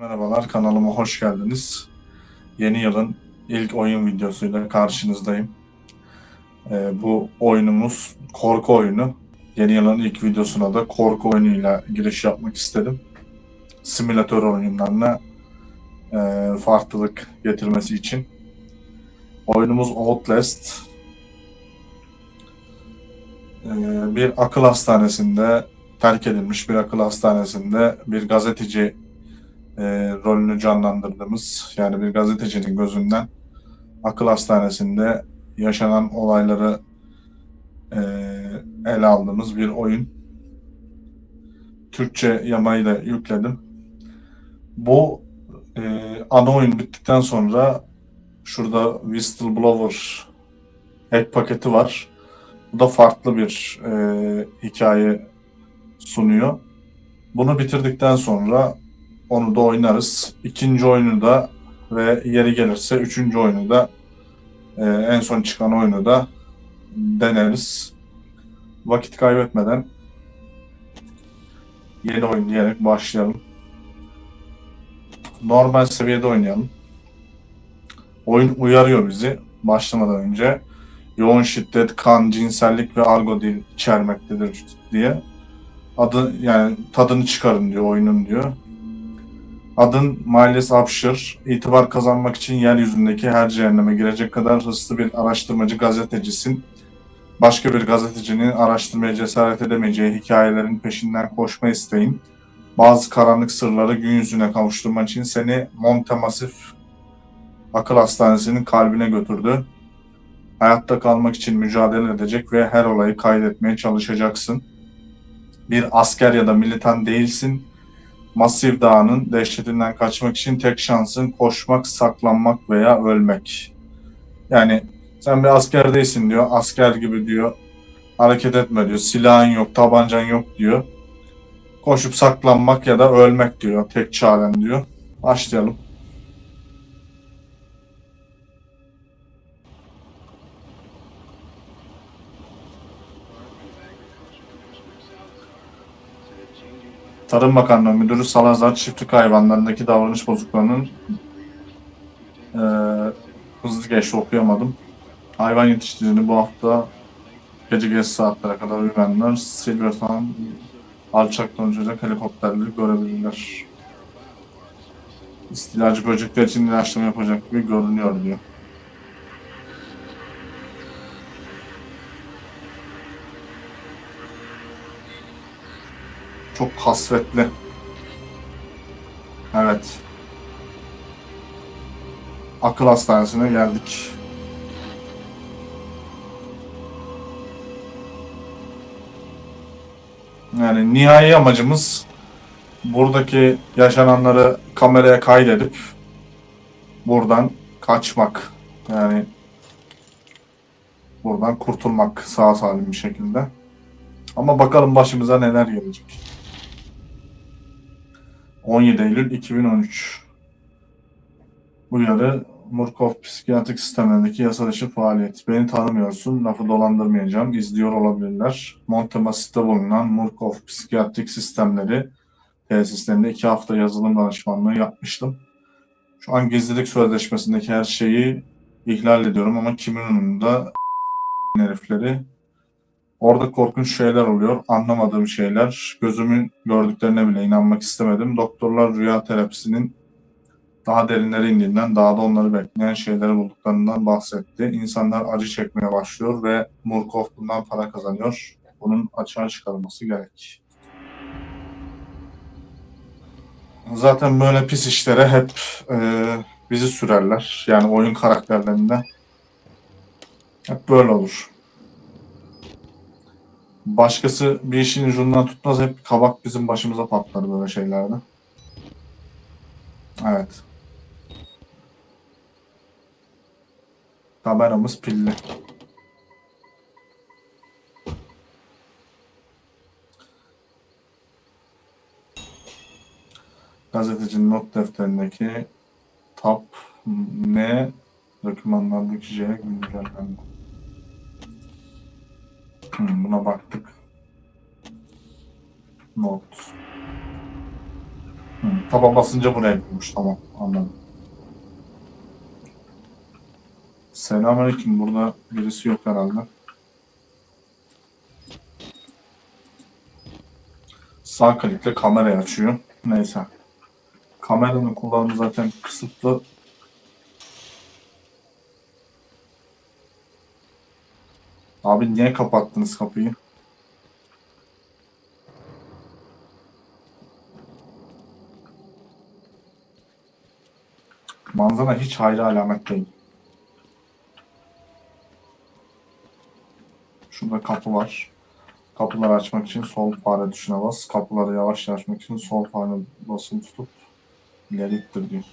Merhabalar, kanalıma hoş geldiniz. Yeni yılın ilk oyun videosuyla karşınızdayım. Ee, bu oyunumuz korku oyunu. Yeni yılın ilk videosuna da korku oyunuyla giriş yapmak istedim. Simülatör oyunlarına e, farklılık getirmesi için. Oyunumuz Outlast. Ee, bir akıl hastanesinde, terk edilmiş bir akıl hastanesinde bir gazeteci e, rolünü canlandırdığımız yani bir gazetecinin gözünden akıl hastanesinde yaşanan olayları e, ele aldığımız bir oyun. Türkçe yamayı da yükledim. Bu e, ana oyun bittikten sonra şurada Whistleblower hack paketi var. Bu da farklı bir e, hikaye sunuyor. Bunu bitirdikten sonra onu da oynarız. İkinci oyunu da ve yeri gelirse üçüncü oyunu da e, en son çıkan oyunu da deneriz. Vakit kaybetmeden yeni oyun diyerek başlayalım. Normal seviyede oynayalım. Oyun uyarıyor bizi başlamadan önce. Yoğun şiddet, kan, cinsellik ve argo dil içermektedir diye. Adı yani tadını çıkarın diyor oyunun diyor. Adın Miles Upshur, itibar kazanmak için yeryüzündeki her cehenneme girecek kadar hırslı bir araştırmacı gazetecisin. Başka bir gazetecinin araştırmaya cesaret edemeyeceği hikayelerin peşinden koşma isteğin, bazı karanlık sırları gün yüzüne kavuşturmak için seni Montemasif akıl hastanesinin kalbine götürdü. Hayatta kalmak için mücadele edecek ve her olayı kaydetmeye çalışacaksın. Bir asker ya da militan değilsin Masif Dağı'nın dehşetinden kaçmak için tek şansın koşmak, saklanmak veya ölmek. Yani sen bir asker değilsin diyor, asker gibi diyor. Hareket etme diyor, silahın yok, tabancan yok diyor. Koşup saklanmak ya da ölmek diyor, tek çaren diyor. Başlayalım. Tarım Bakanlığı Müdürü Salazar çiftlik hayvanlarındaki davranış bozukluğunun eee hızlı geçti okuyamadım. Hayvan yetiştiricini bu hafta gece geç saatlere kadar uyuyanlar Silvertown alçaktan uçacak helikopterleri görebilirler. İstilacı böcekler için ilaçlama yapacak gibi görünüyor diyor. Çok kasvetli. Evet. Akıl hastanesine geldik. Yani nihai amacımız buradaki yaşananları kameraya kaydedip buradan kaçmak. Yani buradan kurtulmak sağ salim bir şekilde. Ama bakalım başımıza neler gelecek. 17 Eylül 2013 Uyarı Murkoff psikiyatrik sistemlerindeki yasa dışı faaliyet. Beni tanımıyorsun, lafı dolandırmayacağım, izliyor olabilirler. Montemas'ta bulunan Murkoff psikiyatrik sistemleri tesislerinde iki hafta yazılım danışmanlığı yapmıştım. Şu an gizlilik sözleşmesindeki her şeyi ihlal ediyorum ama kimin umurunda herifleri Orada korkunç şeyler oluyor. Anlamadığım şeyler. Gözümün gördüklerine bile inanmak istemedim. Doktorlar rüya terapisinin daha derinlere indiğinden, daha da onları bekleyen şeyleri bulduklarından bahsetti. İnsanlar acı çekmeye başlıyor ve Murkoff bundan para kazanıyor. Bunun açığa çıkarılması gerek. Zaten böyle pis işlere hep e, bizi sürerler. Yani oyun karakterlerinde. Hep böyle olur başkası bir işin ucundan tutmaz hep kabak bizim başımıza patlar böyle şeylerde. Evet. Kameramız pilli. Gazetecinin not defterindeki tap ne dokümanlardaki J güncellendi. Hmm, buna baktık. Not. Hmm. taba basınca buraya girmiş. Tamam anladım. Selamünaleyküm. Burada birisi yok herhalde. Sağ klikle kamerayı açıyor. Neyse. Kameranın kullanımı zaten kısıtlı. Abi niye kapattınız kapıyı? Manzara hiç hayra alamet değil. Şurada kapı var. Kapıları açmak için sol fare tuşuna bas. Kapıları yavaş açmak için sol fare basılı tutup ileri ittir diyor.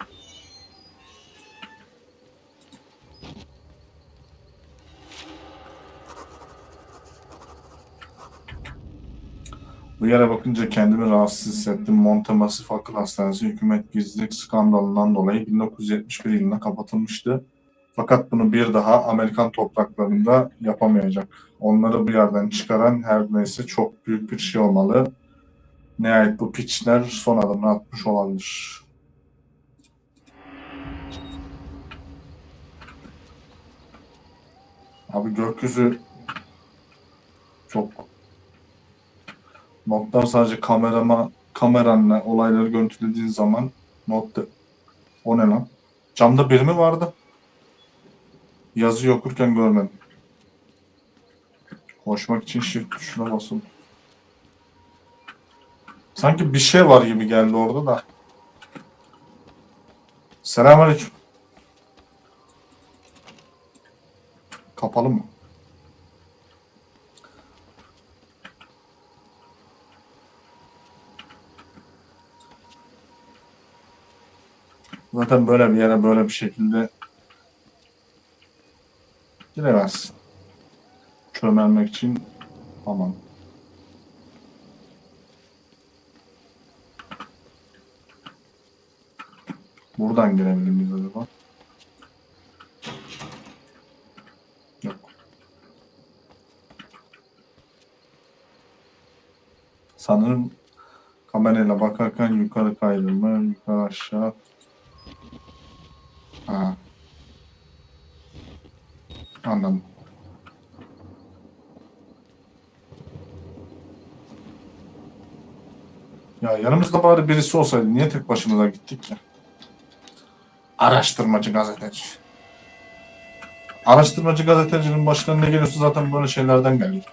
Bu yere bakınca kendimi rahatsız hissettim. Montemasif Akıl Hastanesi hükümet gizlilik skandalından dolayı 1971 yılında kapatılmıştı. Fakat bunu bir daha Amerikan topraklarında yapamayacak. Onları bu yerden çıkaran her neyse çok büyük bir şey olmalı. Nihayet bu piçler son adımını atmış olabilir. Abi gökyüzü çok notlar sadece kamerama kameranla olayları görüntülediğin zaman not de- o ne lan? Camda biri mi vardı? Yazıyı okurken görmedim. Koşmak için shift tuşuna basın. Sanki bir şey var gibi geldi orada da. Selamünaleyküm. Kapalı mı? Zaten böyle bir yere böyle bir şekilde giremezsin. Çömelmek için aman. Buradan girebilir miyiz acaba? Yok. Sanırım kamerayla bakarken yukarı kaydırma, yukarı aşağı. Ha. Anladım. Ya yanımızda bari birisi olsaydı niye tek başımıza gittik ki? Araştırmacı gazeteci. Araştırmacı gazetecinin başına ne geliyorsa zaten böyle şeylerden geliyor.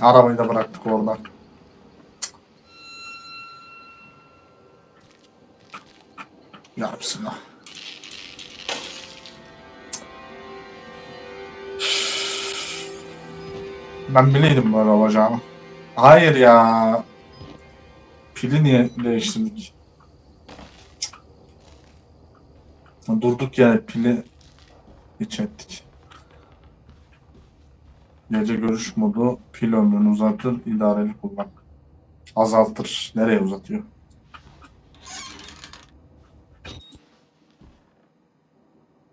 Arabayı da bıraktık orada. Ya. Ben bileydim böyle olacağını. Hayır ya. Pili niye değiştirdik? Durduk yere pili hiç ettik. Gece görüş modu pil ömrünü uzatır, idareli kullan. Azaltır. Nereye uzatıyor?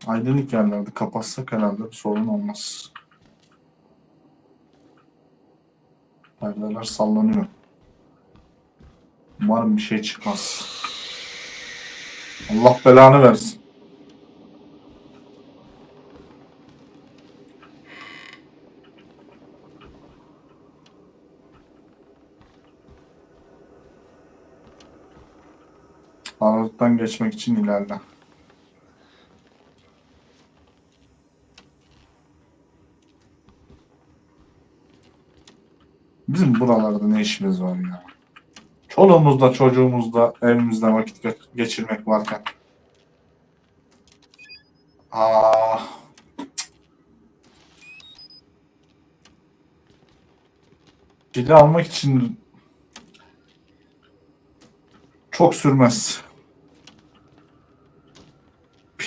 Aydınlık yerlerde kapatsak herhalde bir sorun olmaz. Perdeler sallanıyor. Umarım bir şey çıkmaz. Allah belanı versin. Aralıktan geçmek için ilerle. Bizim buralarda ne işimiz var ya? Çoluğumuzda, çocuğumuzda, evimizde vakit ge- geçirmek varken. Aa. Pili almak için çok sürmez.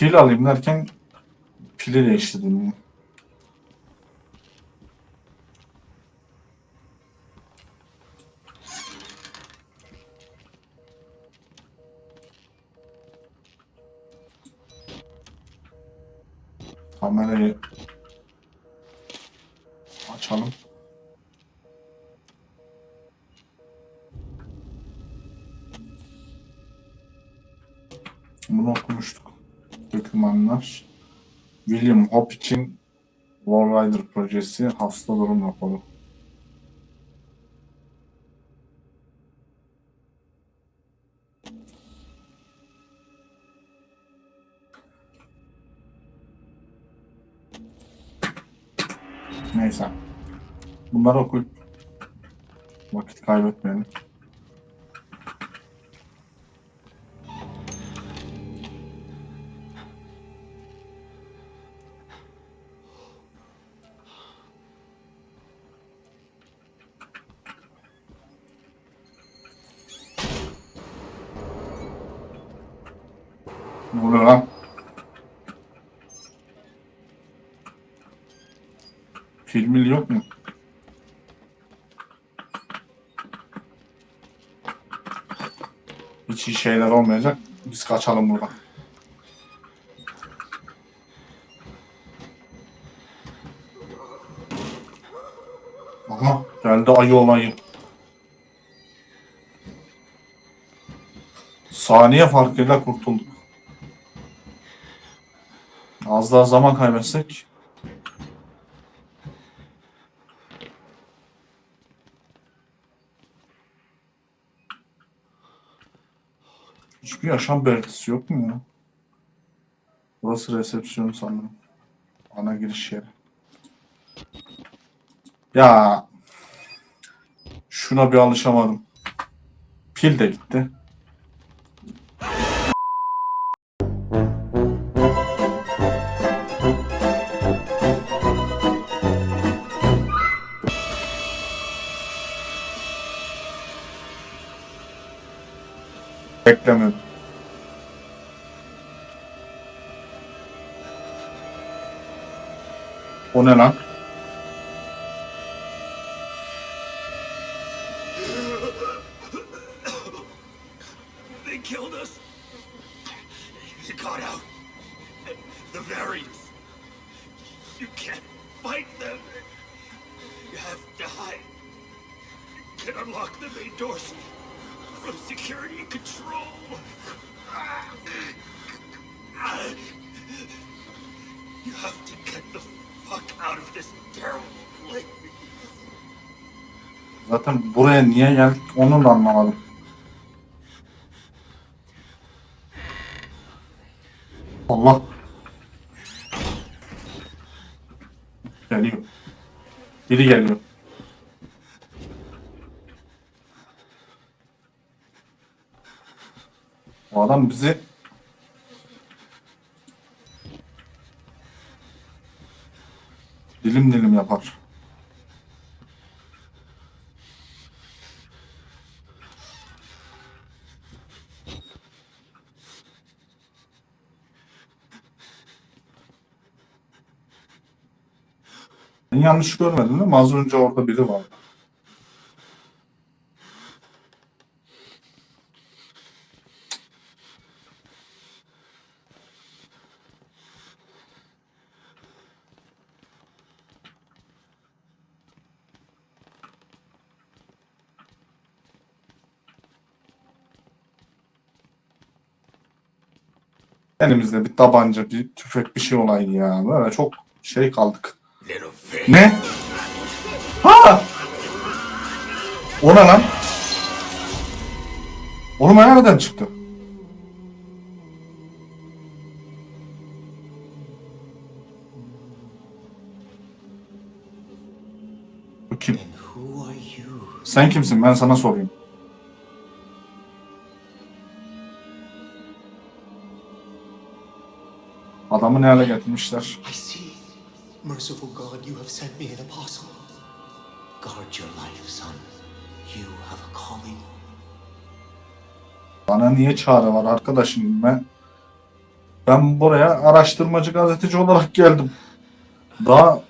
Pil alayım derken pili değiştirdim. Kamerayı Dokümanlar. William Hope için War projesi hasta durum raporu. Neyse. Bunları okuyup vakit kaybetmeyelim. Ne oluyor lan? Filmil yok mu? Hiç iyi şeyler olmayacak. Biz kaçalım buradan. Aha geldi ayı olayı. Saniye farkıyla kurtulduk. Az daha zaman kaybetsek. Hiçbir yaşam belirtisi yok mu ya? Burası resepsiyon sanırım. Ana giriş yeri. Ya şuna bir alışamadım. Pil de gitti. Beklemiyorum. O ne lan? Niye geldik onu da anlamadım. Allah. Geliyor. Biri geliyor. O adam bizi dilim dilim yapar. Yanlış görmedin değil mi? Az önce orada biri vardı. Elimizde bir tabanca, bir tüfek, bir şey olaydı ya. Böyle çok şey kaldık. Ne? Ha! O ne lan? Oğlum o nereden çıktı? Kim? Sen kimsin? Ben sana sorayım. Adamı ne hale getirmişler? Merciful God, you have sent me an apostle. Guard your life, son. You have a calling. Bana niye çağrı var arkadaşım ben? Ben buraya araştırmacı gazeteci olarak geldim. Daha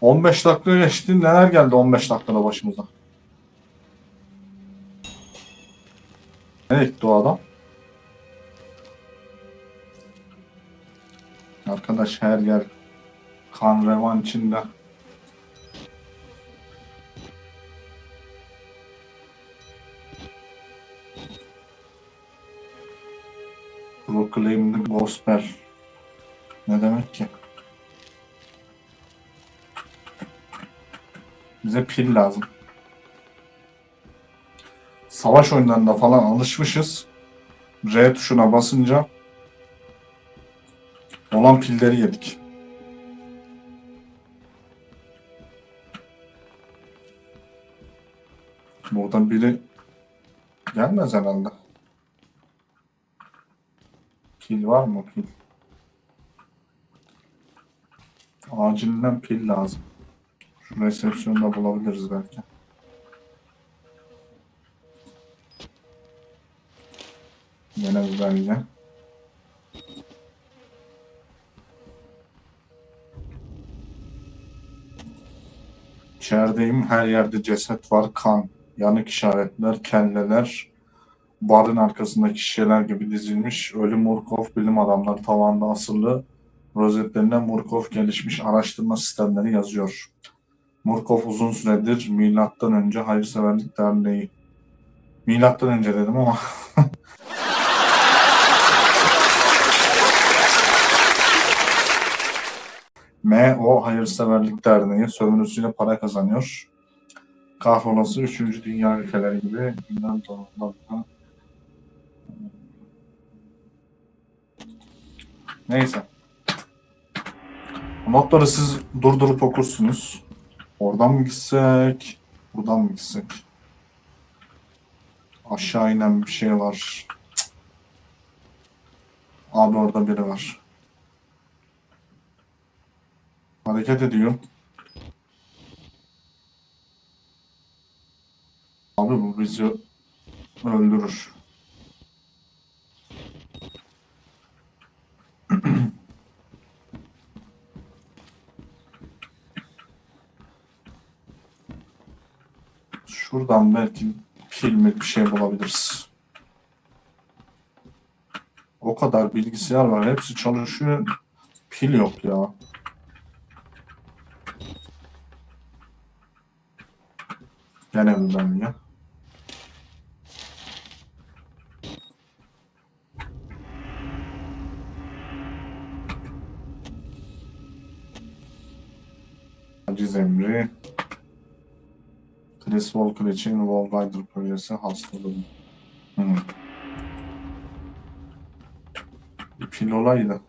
15 dakika geçti. Neler geldi 15 dakikada başımıza? Nereye gitti o adam? Arkadaş her yer kan revan içinde. Proclaim the Gospel. Ne demek ki? Bize pil lazım. Savaş oyunlarında falan alışmışız. R tuşuna basınca olan pilleri yedik. Buradan biri gelmez herhalde. Pil var mı pil? Acilinden pil lazım. Şu resepsiyonda bulabiliriz belki. Yine bir belge. İçerideyim. Her yerde ceset var. Kan, yanık işaretler, kelleler, barın arkasındaki şişeler gibi dizilmiş. Ölü Murkov bilim adamları tavanda asılı rozetlerinde Murkov gelişmiş araştırma sistemleri yazıyor. Murkov uzun süredir milattan önce Hayırseverlik Derneği. Milattan önce dedim ama MO Hayırseverlik Derneği sömürüsüyle para kazanıyor. Kahrolası 3. Dünya ülkeleri gibi Yunan tarafından Neyse. Notları siz durdurup okursunuz. Oradan mı gitsek? Buradan mı gitsek? Aşağı inen bir şey var. Abi orada biri var. Hareket ediyor. Abi bu bizi öldürür. Şuradan belki filmi bir şey bulabiliriz. O kadar bilgisayar var. Hepsi çalışıyor. Pil yok ya. Gene mi ben ya? Aciz emri. Chris Walker için Wall Rider projesi hastalığı. Hmm. Bir pil olaydı.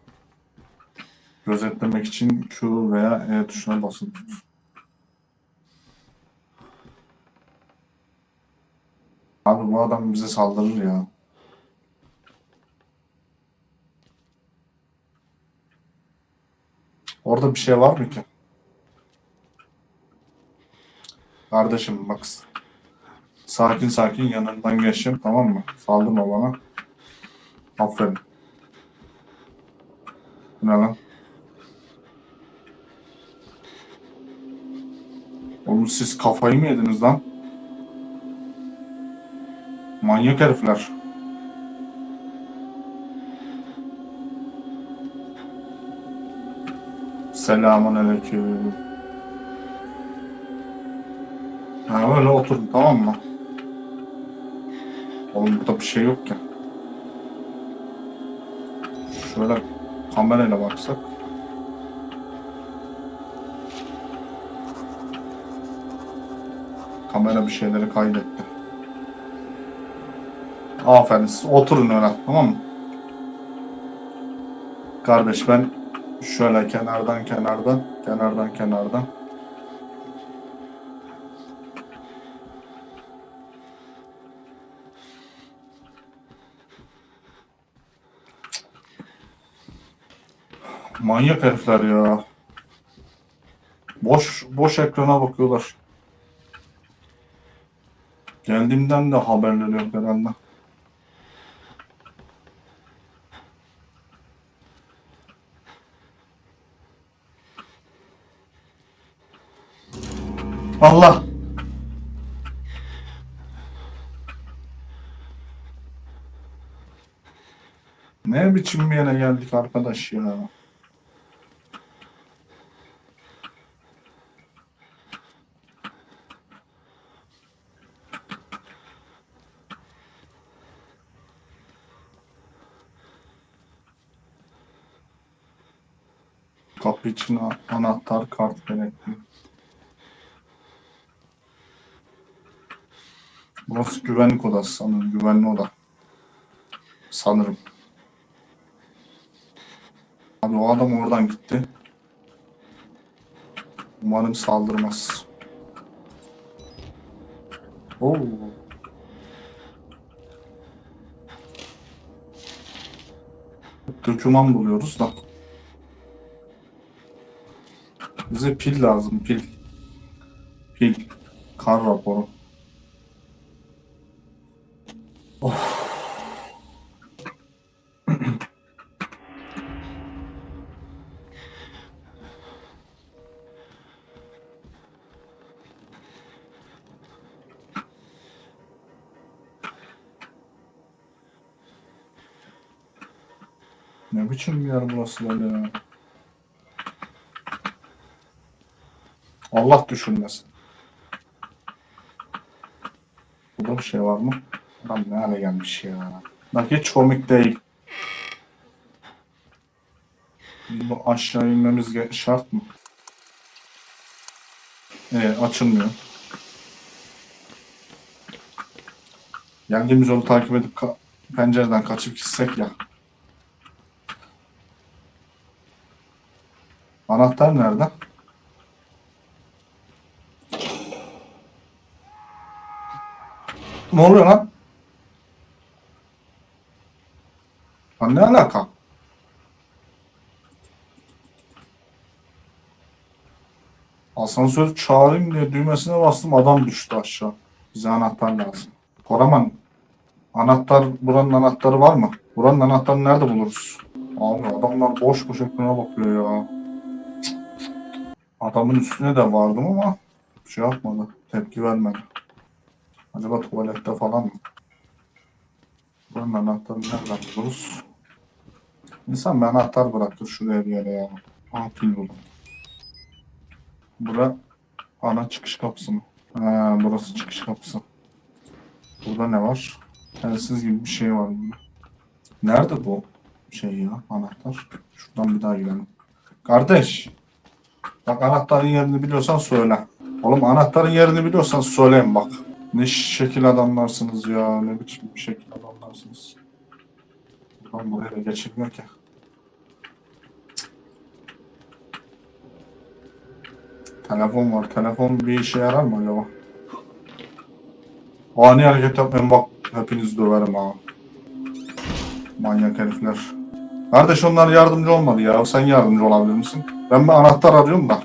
Gözetlemek için Q veya E tuşuna basılı tut. Abi bu adam bize saldırır ya. Orada bir şey var mı ki? Kardeşim bak. Sakin sakin yanından geçeceğim tamam mı? Saldırma bana. Aferin. Bu ne lan? Oğlum siz kafayı mı yediniz lan? Manyak herifler. Selamun aleyküm. Ha öyle oturun tamam mı? Oğlum burada bir şey yok ki. Şöyle kamerayla baksak. Kamera bir şeyleri kaydetti. Aferin siz oturun öyle tamam mı? Kardeş ben şöyle kenardan kenardan kenardan kenardan Manyak herifler ya. Boş boş ekrana bakıyorlar. Geldiğimden de haberleri yok herhalde. Allah! Ne biçim bir yere geldik arkadaş ya. Kapı için anahtar kart gerekli. Burası güvenlik odası sanırım. Güvenli oda. Sanırım. Abi o adam oradan gitti. Umarım saldırmaz. Oo. Döküman buluyoruz da. Bize pil lazım, pil. Pil. Kar raporu. Of. Ne biçim bir yer burası böyle ya? Allah düşünmesin. Burada bir şey var mı? Lan ne hale gelmiş ya. Bak hiç komik değil. Bu aşağı inmemiz şart mı? Evet açılmıyor. Geldiğimiz yolu takip edip ka- pencereden kaçıp gitsek ya. Anahtar nerede? Ne oluyor lan? Lan ne alaka? Asansörü çağırayım diye düğmesine bastım adam düştü aşağı. Bize anahtar lazım. Koraman anahtar buranın anahtarı var mı? Buranın anahtarını nerede buluruz? Abi adamlar boş boş ekrana bakıyor ya. Adamın üstüne de vardım ama şey yapmadı. Tepki vermedi. Acaba tuvalette falan mı? Buranın anahtarını nereden buluruz? İnsan bir anahtar bırakır şuraya bir yere ya. Aa pil buldum. Bura ana çıkış kapısı mı? Ha, burası çıkış kapısı. Burada ne var? Telsiz gibi bir şey var burada. Nerede bu şey ya anahtar? Şuradan bir daha girelim. Kardeş. Bak anahtarın yerini biliyorsan söyle. Oğlum anahtarın yerini biliyorsan söyleyin bak. Ne şekil adamlarsınız ya. Ne biçim bir şekil adamlarsınız. Buradan buraya da geçilmiyor ki. Telefon var. Telefon bir işe yarar mı acaba? Ani hareket yapmayın bak. Hepinizi döverim ha. Manyak herifler. Kardeş onlar yardımcı olmadı ya. Sen yardımcı olabilir misin? Ben bir anahtar arıyorum da.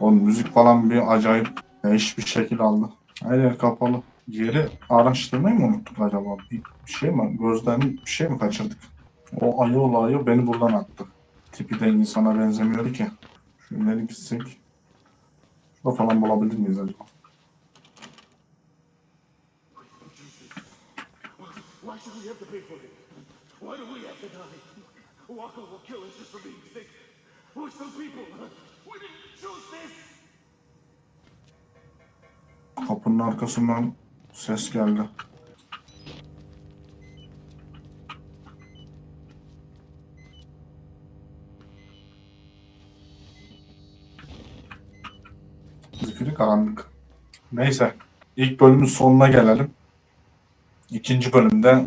Oğlum müzik falan bir acayip değiş bir şekil aldı. Her yer kapalı. Yeri araştırmayı mı unuttuk acaba? Bir şey mi? Gözden bir şey mi kaçırdık? O ayı olayı beni buradan attı. Tipi de insana benzemiyordu ki. Şu ileri gitsek. Şurada falan bulabilir miyiz acaba? Walker will kill us just for being sick. We're still people. We didn't choose this. Kapının arkasından ses geldi. Zifiri karanlık. Neyse. ilk bölümün sonuna gelelim. İkinci bölümde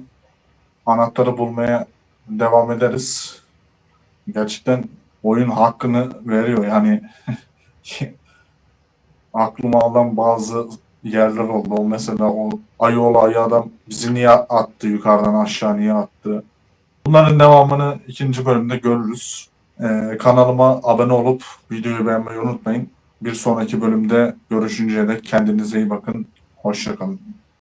anahtarı bulmaya devam ederiz. Gerçekten oyun hakkını veriyor. Yani aklıma alan bazı yerler oldu. O mesela o ayı olayı adam bizi niye attı yukarıdan aşağı niye attı. Bunların devamını ikinci bölümde görürüz. Ee, kanalıma abone olup videoyu beğenmeyi unutmayın. Bir sonraki bölümde görüşünceye dek kendinize iyi bakın. Hoşçakalın.